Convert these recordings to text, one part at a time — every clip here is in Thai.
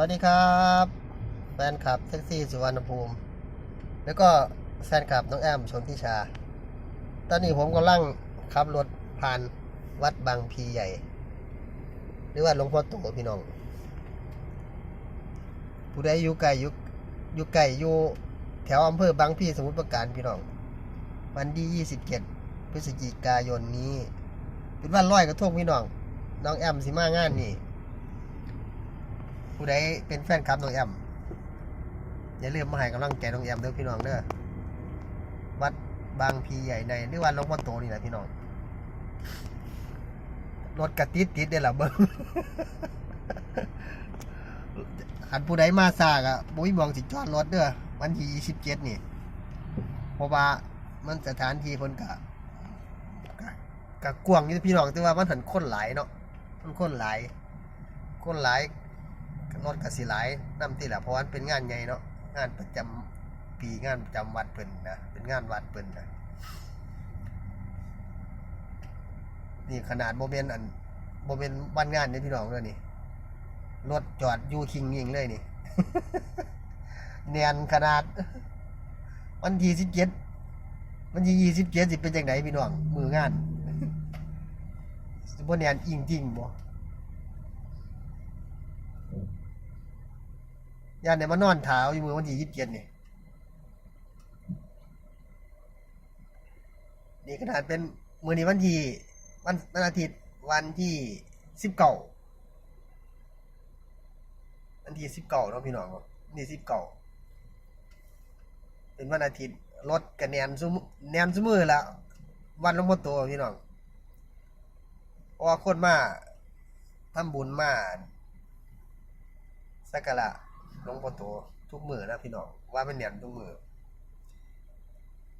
วัสดีครับ แฟนคลับแท็กซี่สุวรรณภูมิ แล้วก็แฟนคลับน้องแอมชนทิชา ตอนนี้ผมกำลังขับรถผ่านวัดบางพีใหญ่ หรือว่าหลวงพ่อโตพี่น้อง ผู้ใดอยู่ไกลอยู่อยู่ไกลอยู่แถวอำเภอบางพีสมุทรปราการพี่น้อง วันที่ 27 พฤศจิกายนนี้ เป็นวันลอยกระทงพี่น้อง น้องแอมสิมางานนี่ ผู้ใดเป็นแฟนคลับน้องแอมอย่าลืมมาให้กำลังใจน้องแอมเด้อพี่น้องเด้อวัดบางพีใหญ่ในหรือว่าหลวงพ่อโตนี่แหละพี่น้องรถกระติดติดได้ละเบิ้งอันผู้ใดมาซากอะบุ้ยมองสิจอดรถเด้อวันที่ยี่สิบเจ็ดนี่เพราะว่ามันสถานที่เพิ่นกะกะกวงอยู่พี่น้องแต่ว่ามันหันคนหลายเนาะมันคนหลายคนหลาย รถกสิหลายนํที่ละเพราะว่ามันเป็นงานใหญ่เนาะงานประจำปีงานประจำวัดเพิ่นนะเป็นงานวัดเพิ่นนะนี่ขนาดโมเมนต์อันโมเมนต์วันงานเนี่ยพี่น้องเลยนี่รถจอดอยู่คิงยิงเลยนี่เนียนขนาด วันที่สิบเจ็ดวันที่ยี่สิบเจ็ดสิเป็นจังไดพี่น้องมืองานสิบ่เนียนอิงจริงบ่ ย่านเนี่ยมานอนเท้าอยู่มือวันที่ยี่สิบเจ็ดนี่นี่ขนาดเป็นมือนี้วันที่วันวันอาทิตย์วันที่สิบเก้าวันที่สิบเก้าเนาะพี่น้องเนาะนี่สิบเก้าเป็นวันอาทิตย์รถกระแนนซุมแนนซุมือแล้ววันลวงพ่อโตพี่น้องเพราะว่าคนมาทำบุญมาสักการะ ลวงพ่อโตทุกมือนะพี่น้องว่าเป็นแนนทุกมือ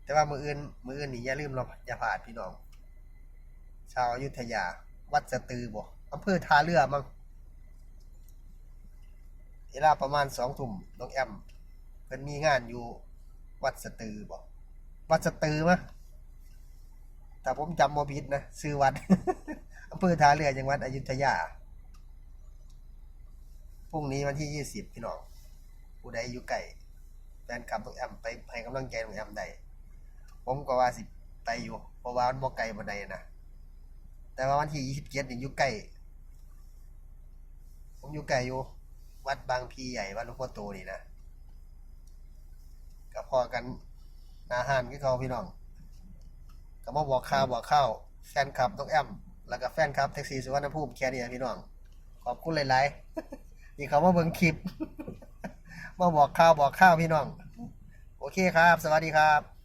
แต่ว่ามืออื่นมืออื่นนี่อย่าลืมเราอย่าพลาดพี่น้อง ชาวอยุธยา วัดสตือบ่อำเภอท่าเรือมั้งเวลาประมาณสองทุ่มน้องแอมเพิ่นมีงานอยู่วัดสตือบ่วัดสตือมะแต่ผมจำบ่ผิดนะซื้อวัดอำเภอท่าเรือจังหวัดอยุธยาพรุ่งนี้วันที่ยี่สิบพี่น้อง ผู้ใดอยู่ไกลแฟนคลับต้องแอมไปให้กำลังใจต้องแอมได้ผมก็ว่าสิไปอยู่เพราะว่ามันบ่ไกลบ่ไดนะแต่ว่าวันที่ยี่สิบเจ็ดนี่อยู่ใกล้ผมอยู่ไกลอยู่ วัดบางพีใหญ่วัดหลวงพ่อโตนี่นะก็พอกันนาหานก็เขาพี่น้องก็มาบอกข่าวบอกข้าวแฟนคลับต้องแอมแล้วก็แฟนคลับแท็กซี่สุวรรณภูมิแค่นี้พี่น้อง ขอบคุณหลายๆที่เขามาเบิ่งคลิป มาบอกข่าวบอกข้าวพี่น้อง โอเคครับ สวัสดีครับ